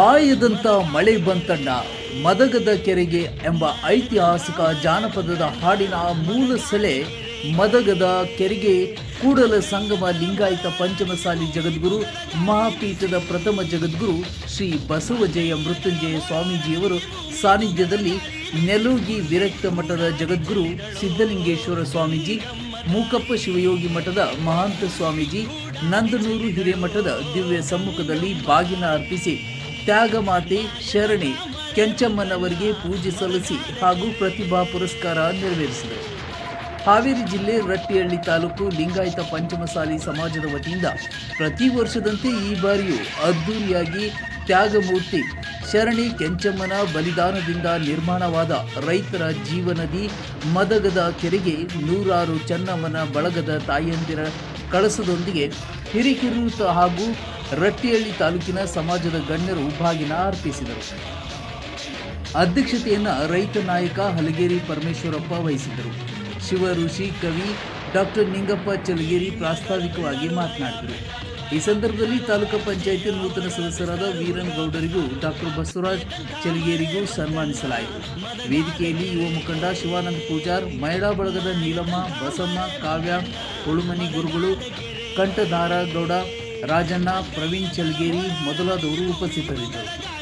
ಮಾಯದಂತ ಮಳೆ ಬಂತಣ್ಣ ಮದಗದ ಕೆರೆಗೆ ಎಂಬ ಐತಿಹಾಸಿಕ ಜಾನಪದದ ಹಾಡಿನ ಮೂಲ ಸೆಲೆ ಮದಗದ ಕೆರೆಗೆ ಕೂಡಲ ಸಂಗಮ ಲಿಂಗಾಯತ ಪಂಚಮಸಾಲಿ ಜಗದ್ಗುರು, ಮಹಾಪೀಠದ ಪ್ರಥಮ ಜಗದ್ಗುರು ಶ್ರೀ ಬಸವಜಯ ಮೃತ್ಯುಂಜಯ ಸ್ವಾಮೀಜಿಯವರು ಸಾನ್ನಿಧ್ಯದಲ್ಲಿ ನೆಲುಗಿ ವಿರಕ್ತ ಮಠದ ಜಗದ್ಗುರು ಸಿದ್ಧಲಿಂಗೇಶ್ವರ ಸ್ವಾಮೀಜಿ, ಮೂಕಪ್ಪ ಶಿವಯೋಗಿ ಮಠದ ಮಹಾಂತ ಸ್ವಾಮೀಜಿ, ನಂದನೂರು ಹಿರೇಮಠದ ದಿವ್ಯ ಸಮ್ಮುಖದಲ್ಲಿ ಬಾಗಿನ ಅರ್ಪಿಸಿ ತ್ಯಾಗಮಾತೆ ಶರಣಿ ಕೆಂಚಮ್ಮನವರಿಗೆ ಪೂಜೆ ಸಲ್ಲಿಸಿ ಹಾಗೂ ಪ್ರತಿಭಾ ಪುರಸ್ಕಾರ ನೆರವೇರಿಸಿದರು. ಹಾವೇರಿ ಜಿಲ್ಲೆ ರಟ್ಟಿಹಳ್ಳಿ ತಾಲೂಕು ಲಿಂಗಾಯತ ಪಂಚಮಸಾಲಿ ಸಮಾಜದ ವತಿಯಿಂದ ಪ್ರತಿ ವರ್ಷದಂತೆ ಈ ಬಾರಿಯೂ ಅದ್ದೂರಿಯಾಗಿ ತ್ಯಾಗಮೂರ್ತಿ ಶರಣಿ ಕೆಂಚಮ್ಮನ ಬಲಿದಾನದಿಂದ ನಿರ್ಮಾಣವಾದ ರೈತರ ಜೀವನದಿ ಮದಗದ ಕೆರೆಗೆ ನೂರಾರು ಚೆನ್ನಮ್ಮನ ಬಳಗದ ತಾಯಂದಿರ ಕಳಸದೊಂದಿಗೆ ಹಿರಿಕಿರುತ ಹಾಗೂ ರಟ್ಟಿಹಳ್ಳಿ ತಾಲೂಕಿನ ಸಮಾಜದ ಗಣ್ಯರು ಬಾಗಿನ ಅರ್ಪಿಸಿದರು. ಅಧ್ಯಕ್ಷತೆಯನ್ನು ರೈತ ನಾಯಕ ಹಲಗೇರಿ ಪರಮೇಶ್ವರಪ್ಪ ವಹಿಸಿದರು ಶಿವ ಋಷಿ ಕವಿ ಡಾಕ್ಟರ್ ನಿಂಗಪ್ಪ ಚಲಗೇರಿ ಪ್ರಾಸ್ತಾವಿಕವಾಗಿ ಮಾತನಾಡಿದರು. ಈ ಸಂದರ್ಭದಲ್ಲಿ ತಾಲೂಕು ಪಂಚಾಯಿತಿ ನೂತನ ಸದಸ್ಯರಾದ ವೀರನ್ ಗೌಡರಿಗೂ ಡಾಕ್ಟರ್ ಬಸವರಾಜ್ ಚಲಗೇರಿಗೂ ಸನ್ಮಾನಿಸಲಾಯಿತು. ವೇದಿಕೆಯಲ್ಲಿ ಯುವ ಮುಖಂಡ ಶಿವಾನಂದ ಪೂಜಾರ್, ಮಹಿಳಾ ಬಳಗದ ನೀಲಮ್ಮ, ಬಸಮ್ಮ, ಕಾವ್ಯ ಉಳುಮನಿ ಗುರುಗಳು ಕಂಠಧಾರ ಗೌಡ ರಾಜಣ್ಣ ಪ್ರವೀಣ್ ಚಲಗೇರಿ ಮೊದಲಾದವರು ಉಪಸ್ಥಿತರಿದ್ದರು.